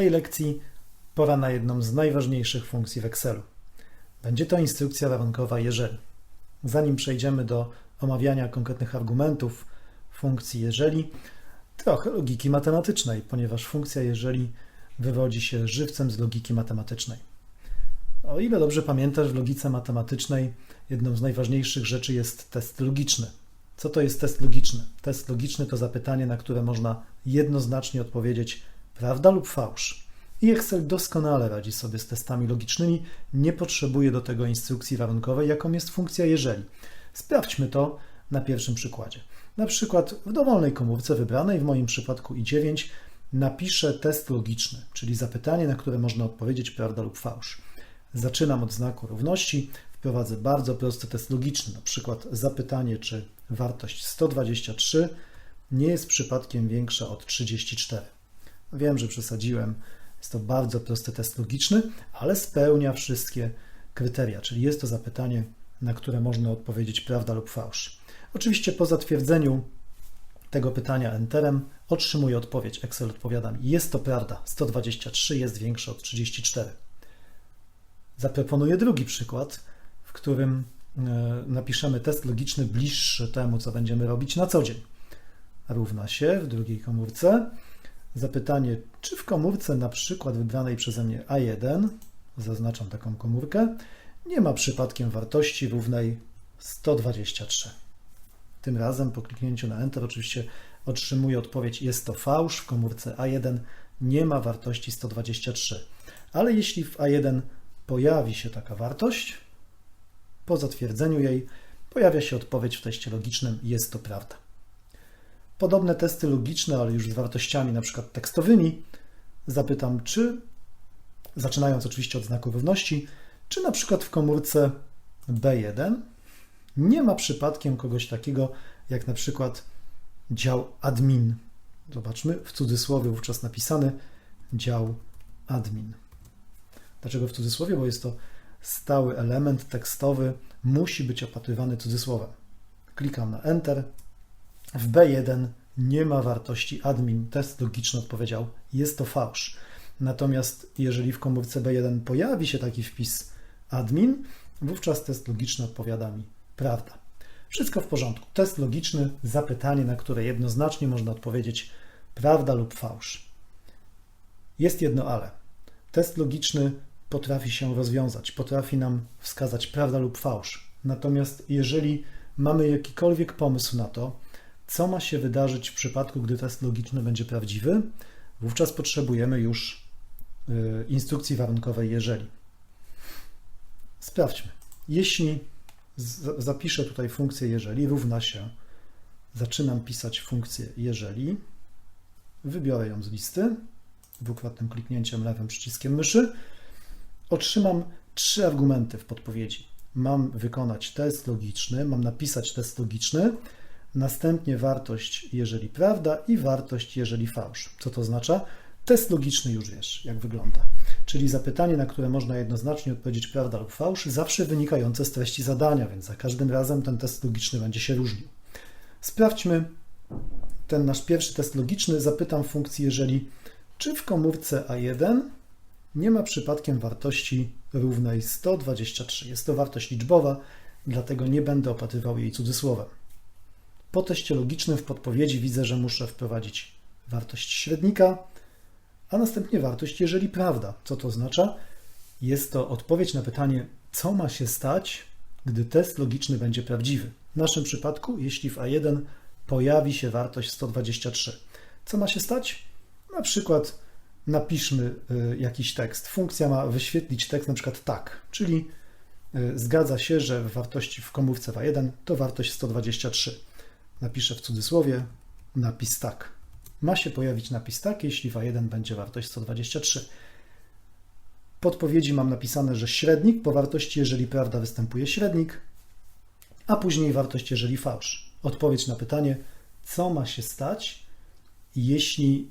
tej lekcji pora na jedną z najważniejszych funkcji w Excelu. Będzie to instrukcja warunkowa jeżeli. Zanim przejdziemy do omawiania konkretnych argumentów funkcji jeżeli, trochę logiki matematycznej, ponieważ funkcja jeżeli wywodzi się żywcem z logiki matematycznej. O ile dobrze pamiętasz, w logice matematycznej jedną z najważniejszych rzeczy jest test logiczny. Co to jest test logiczny? Test logiczny to zapytanie, na które można jednoznacznie odpowiedzieć prawda lub fałsz. I Excel doskonale radzi sobie z testami logicznymi, nie potrzebuje do tego instrukcji warunkowej, jaką jest funkcja jeżeli. Sprawdźmy to na pierwszym przykładzie. Na przykład w dowolnej komórce wybranej, w moim przypadku i9, napiszę test logiczny, czyli zapytanie, na które można odpowiedzieć prawda lub fałsz. Zaczynam od znaku równości, wprowadzę bardzo prosty test logiczny, na przykład zapytanie, czy wartość 123 nie jest przypadkiem większa od 34. Wiem, że przesadziłem, jest to bardzo prosty test logiczny, ale spełnia wszystkie kryteria, czyli jest to zapytanie, na które można odpowiedzieć prawda lub fałsz. Oczywiście po zatwierdzeniu tego pytania enterem otrzymuję odpowiedź. Excel odpowiada mi, jest to prawda, 123 jest większe od 34. Zaproponuję drugi przykład, w którym e, napiszemy test logiczny bliższy temu, co będziemy robić na co dzień. Równa się w drugiej komórce zapytanie, czy w komórce na przykład wybranej przeze mnie A1, zaznaczam taką komórkę, nie ma przypadkiem wartości równej 123. Tym razem po kliknięciu na Enter oczywiście otrzymuję odpowiedź, jest to fałsz, w komórce A1 nie ma wartości 123. Ale jeśli w A1 pojawi się taka wartość, po zatwierdzeniu jej pojawia się odpowiedź w teście logicznym, jest to prawda. Podobne testy logiczne, ale już z wartościami na przykład tekstowymi, zapytam, czy, zaczynając oczywiście od znaku równości, czy na przykład w komórce B1 nie ma przypadkiem kogoś takiego jak na przykład dział admin. Zobaczmy, w cudzysłowie wówczas napisany dział admin. Dlaczego w cudzysłowie? Bo jest to stały element tekstowy, musi być opatrywany cudzysłowem. Klikam na Enter. W B1 nie ma wartości admin. Test logiczny odpowiedział, jest to fałsz. Natomiast jeżeli w komórce B1 pojawi się taki wpis admin, wówczas test logiczny odpowiada mi prawda. Wszystko w porządku. Test logiczny, zapytanie, na które jednoznacznie można odpowiedzieć prawda lub fałsz. Jest jedno ale. Test logiczny potrafi się rozwiązać, potrafi nam wskazać prawda lub fałsz. Natomiast jeżeli mamy jakikolwiek pomysł na to, co ma się wydarzyć w przypadku, gdy test logiczny będzie prawdziwy, wówczas potrzebujemy już y, instrukcji warunkowej jeżeli. Sprawdźmy. Jeśli zapiszę tutaj funkcję jeżeli równa się, zaczynam pisać funkcję jeżeli, wybiorę ją z listy, dwukrotnym kliknięciem lewym przyciskiem myszy, otrzymam trzy argumenty w podpowiedzi. Mam wykonać test logiczny, mam napisać test logiczny, następnie wartość jeżeli prawda i wartość jeżeli fałsz. Co to oznacza? Test logiczny już wiesz, jak wygląda. Czyli zapytanie, na które można jednoznacznie odpowiedzieć prawda lub fałsz, zawsze wynikające z treści zadania, więc za każdym razem ten test logiczny będzie się różnił. Sprawdźmy ten nasz pierwszy test logiczny. Zapytam funkcji, jeżeli czy w komórce A1 nie ma przypadkiem wartości równej 123. Jest to wartość liczbowa, dlatego nie będę opatrywał jej cudzysłowem. Po teście logicznym w podpowiedzi widzę, że muszę wprowadzić wartość średnika, a następnie wartość, jeżeli prawda. Co to oznacza? Jest to odpowiedź na pytanie, co ma się stać, gdy test logiczny będzie prawdziwy. W naszym przypadku, jeśli w A1 pojawi się wartość 123. Co ma się stać? Na przykład napiszmy y, jakiś tekst. Funkcja ma wyświetlić tekst na przykład tak, czyli y, zgadza się, że w wartości w komórce A1 to wartość 123. Napiszę w cudzysłowie napis tak ma się pojawić napis tak, jeśli w A1 będzie wartość 123. Podpowiedzi mam napisane, że średnik po wartości, jeżeli prawda, występuje średnik, a później wartość, jeżeli fałsz. Odpowiedź na pytanie, co ma się stać, jeśli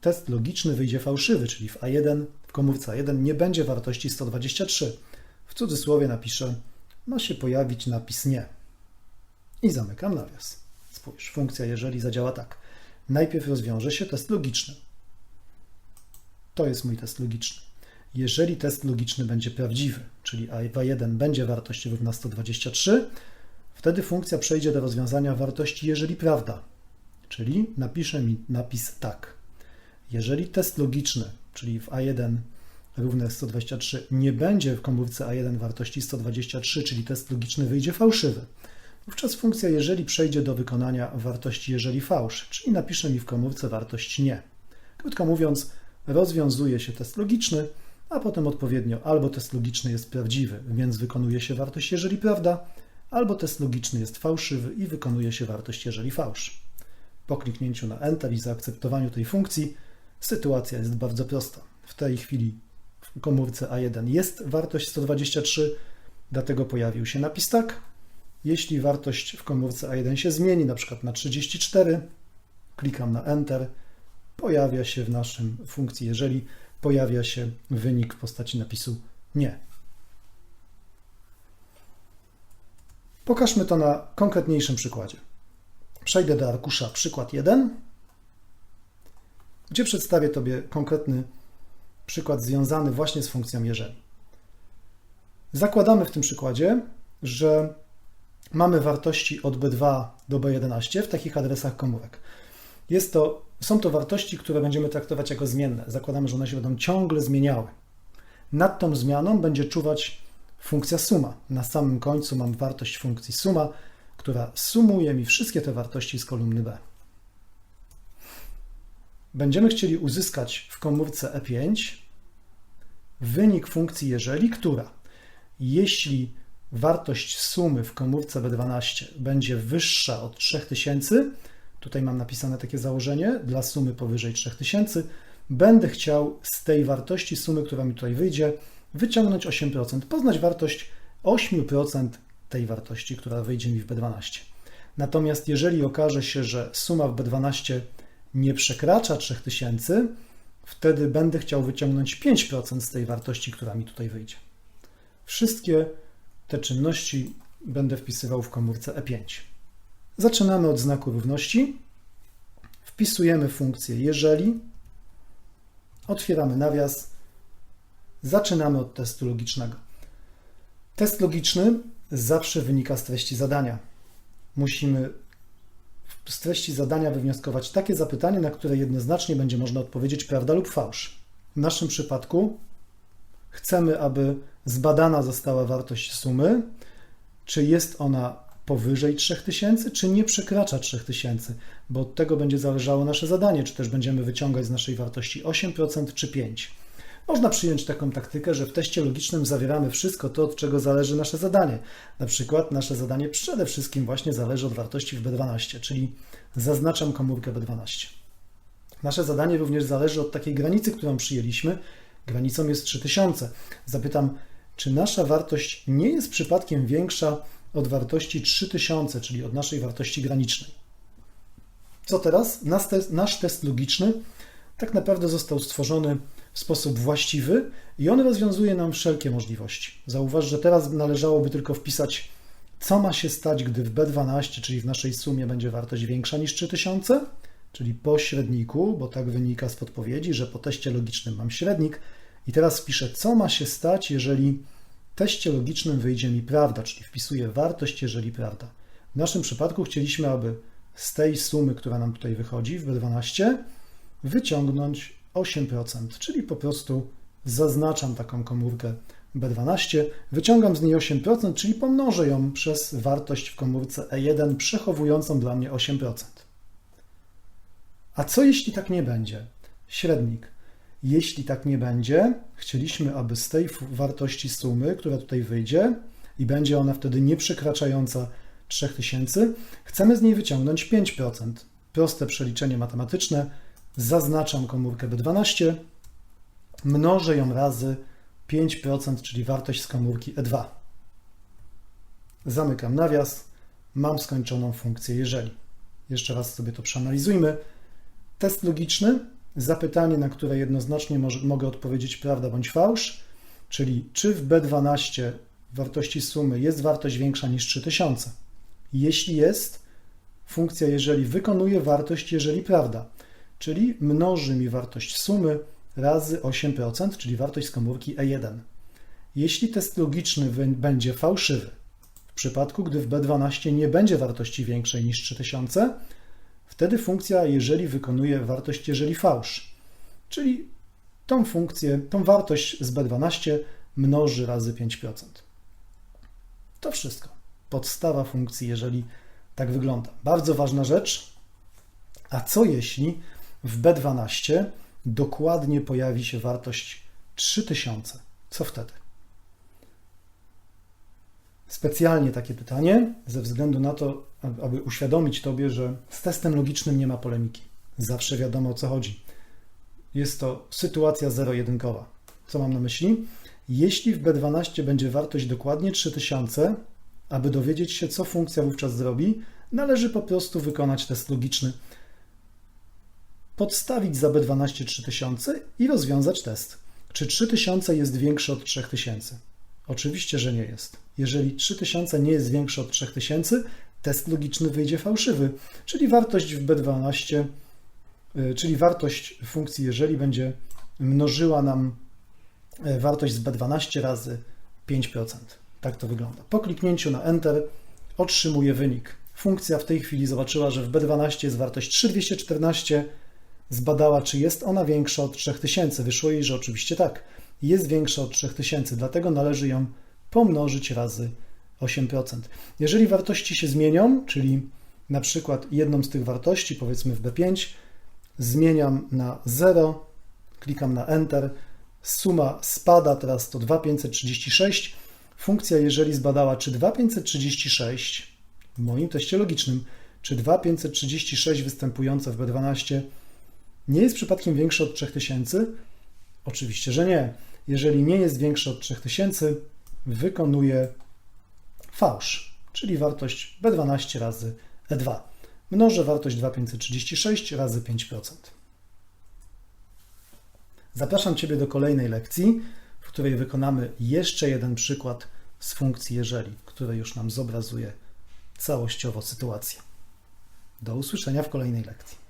test logiczny wyjdzie fałszywy, czyli w A1, w komórce A1 nie będzie wartości 123. W cudzysłowie napiszę, ma się pojawić napis nie. I zamykam nawias. Spójrz, funkcja jeżeli zadziała tak najpierw rozwiąże się test logiczny. To jest mój test logiczny. Jeżeli test logiczny będzie prawdziwy, czyli a 1 będzie wartość równa 123, wtedy funkcja przejdzie do rozwiązania wartości jeżeli prawda, czyli napisze mi napis tak. Jeżeli test logiczny, czyli w A1 równe 123, nie będzie w komórce A1 wartości 123, czyli test logiczny wyjdzie fałszywy, wówczas funkcja jeżeli przejdzie do wykonania wartości jeżeli fałsz, czyli napisze mi w komórce wartość nie. Krótko mówiąc, rozwiązuje się test logiczny, a potem odpowiednio albo test logiczny jest prawdziwy, więc wykonuje się wartość jeżeli prawda, albo test logiczny jest fałszywy i wykonuje się wartość jeżeli fałsz. Po kliknięciu na Enter i zaakceptowaniu tej funkcji sytuacja jest bardzo prosta. W tej chwili w komórce A1 jest wartość 123, dlatego pojawił się napis tak. Jeśli wartość w komórce A1 się zmieni, na przykład na 34, klikam na Enter, pojawia się w naszym funkcji, jeżeli pojawia się wynik w postaci napisu nie. Pokażmy to na konkretniejszym przykładzie. Przejdę do arkusza przykład 1, gdzie przedstawię Tobie konkretny przykład związany właśnie z funkcją jeżeli. Zakładamy w tym przykładzie, że mamy wartości od B2 do B11 w takich adresach komórek. Jest to, są to wartości, które będziemy traktować jako zmienne. Zakładamy, że one się będą ciągle zmieniały. Nad tą zmianą będzie czuwać funkcja suma. Na samym końcu mam wartość funkcji suma, która sumuje mi wszystkie te wartości z kolumny B. Będziemy chcieli uzyskać w komórce E5 wynik funkcji jeżeli, która jeśli wartość sumy w komórce B12 będzie wyższa od 3000, tutaj mam napisane takie założenie, dla sumy powyżej 3000, będę chciał z tej wartości sumy, która mi tutaj wyjdzie, wyciągnąć 8%, poznać wartość 8% tej wartości, która wyjdzie mi w B12. Natomiast jeżeli okaże się, że suma w B12 nie przekracza 3000, wtedy będę chciał wyciągnąć 5% z tej wartości, która mi tutaj wyjdzie. Wszystkie te czynności będę wpisywał w komórce E5. Zaczynamy od znaku równości. Wpisujemy funkcję jeżeli. Otwieramy nawias. Zaczynamy od testu logicznego. Test logiczny zawsze wynika z treści zadania. Musimy z treści zadania wywnioskować takie zapytanie, na które jednoznacznie będzie można odpowiedzieć prawda lub fałsz. W naszym przypadku chcemy, aby zbadana została wartość sumy, czy jest ona powyżej 3000, czy nie przekracza 3000, bo od tego będzie zależało nasze zadanie, czy też będziemy wyciągać z naszej wartości 8% czy 5%. Można przyjąć taką taktykę, że w teście logicznym zawieramy wszystko to, od czego zależy nasze zadanie. Na przykład nasze zadanie przede wszystkim właśnie zależy od wartości w B12, czyli zaznaczam komórkę B12. Nasze zadanie również zależy od takiej granicy, którą przyjęliśmy. Granicą jest 3000. Zapytam, czy nasza wartość nie jest przypadkiem większa od wartości 3000, czyli od naszej wartości granicznej. Co teraz? Nasz test, nasz test logiczny tak naprawdę został stworzony w sposób właściwy i on rozwiązuje nam wszelkie możliwości. Zauważ, że teraz należałoby tylko wpisać, co ma się stać, gdy w B12, czyli w naszej sumie, będzie wartość większa niż 3000, czyli po średniku, bo tak wynika z podpowiedzi, że po teście logicznym mam średnik. I teraz wpiszę, co ma się stać, jeżeli teście logicznym wyjdzie mi prawda, czyli wpisuję wartość, jeżeli prawda. W naszym przypadku chcieliśmy, aby z tej sumy, która nam tutaj wychodzi w B12, wyciągnąć 8%, czyli po prostu zaznaczam taką komórkę B12, wyciągam z niej 8%, czyli pomnożę ją przez wartość w komórce E1 przechowującą dla mnie 8%. A co jeśli tak nie będzie? Średnik. Jeśli tak nie będzie, chcieliśmy, aby z tej wartości sumy, która tutaj wyjdzie i będzie ona wtedy nie przekraczająca 3000, chcemy z niej wyciągnąć 5%. Proste przeliczenie matematyczne zaznaczam komórkę B12, mnożę ją razy 5%, czyli wartość z komórki E2. Zamykam nawias, mam skończoną funkcję jeżeli. Jeszcze raz sobie to przeanalizujmy. Test logiczny, zapytanie, na które jednoznacznie może, mogę odpowiedzieć prawda bądź fałsz, czyli czy w B12 wartości sumy jest wartość większa niż 3000. Jeśli jest, funkcja jeżeli wykonuje wartość jeżeli prawda czyli mnoży mi wartość sumy razy 8%, czyli wartość z komórki E1. Jeśli test logiczny będzie fałszywy, w przypadku gdy w B12 nie będzie wartości większej niż 3000, wtedy funkcja jeżeli wykonuje wartość jeżeli fałsz, czyli tą funkcję, tą wartość z B12 mnoży razy 5%. To wszystko. Podstawa funkcji, jeżeli tak wygląda. Bardzo ważna rzecz. A co jeśli w B12 dokładnie pojawi się wartość 3000? Co wtedy? Specjalnie takie pytanie, ze względu na to, aby uświadomić Tobie, że z testem logicznym nie ma polemiki. Zawsze wiadomo o co chodzi. Jest to sytuacja zero-jedynkowa. Co mam na myśli? Jeśli w B12 będzie wartość dokładnie 3000, aby dowiedzieć się, co funkcja wówczas zrobi, należy po prostu wykonać test logiczny. Podstawić za B12 3000 i rozwiązać test. Czy 3000 jest większe od 3000? Oczywiście, że nie jest. Jeżeli 3000 nie jest większe od 3000, test logiczny wyjdzie fałszywy, czyli wartość w B12, y, czyli wartość funkcji jeżeli będzie mnożyła nam y, wartość z B12 razy 5%. Tak to wygląda. Po kliknięciu na Enter otrzymuje wynik. Funkcja w tej chwili zobaczyła, że w B12 jest wartość 3214, zbadała, czy jest ona większa od 3000. Wyszło jej, że oczywiście tak, jest większa od 3000, dlatego należy ją pomnożyć razy 8%. Jeżeli wartości się zmienią, czyli na przykład jedną z tych wartości, powiedzmy w B5, zmieniam na 0, klikam na Enter, suma spada, teraz to 2536. Funkcja, jeżeli zbadała, czy 2536 w moim teście logicznym, czy 2536 występujące w B12 nie jest przypadkiem większe od 3000? Oczywiście, że nie. Jeżeli nie jest większe od 3000, wykonuje fałsz, czyli wartość B12 razy E2. Mnożę wartość 2536 razy 5%. Zapraszam Ciebie do kolejnej lekcji, w której wykonamy jeszcze jeden przykład z funkcji jeżeli, który już nam zobrazuje całościowo sytuację. Do usłyszenia w kolejnej lekcji.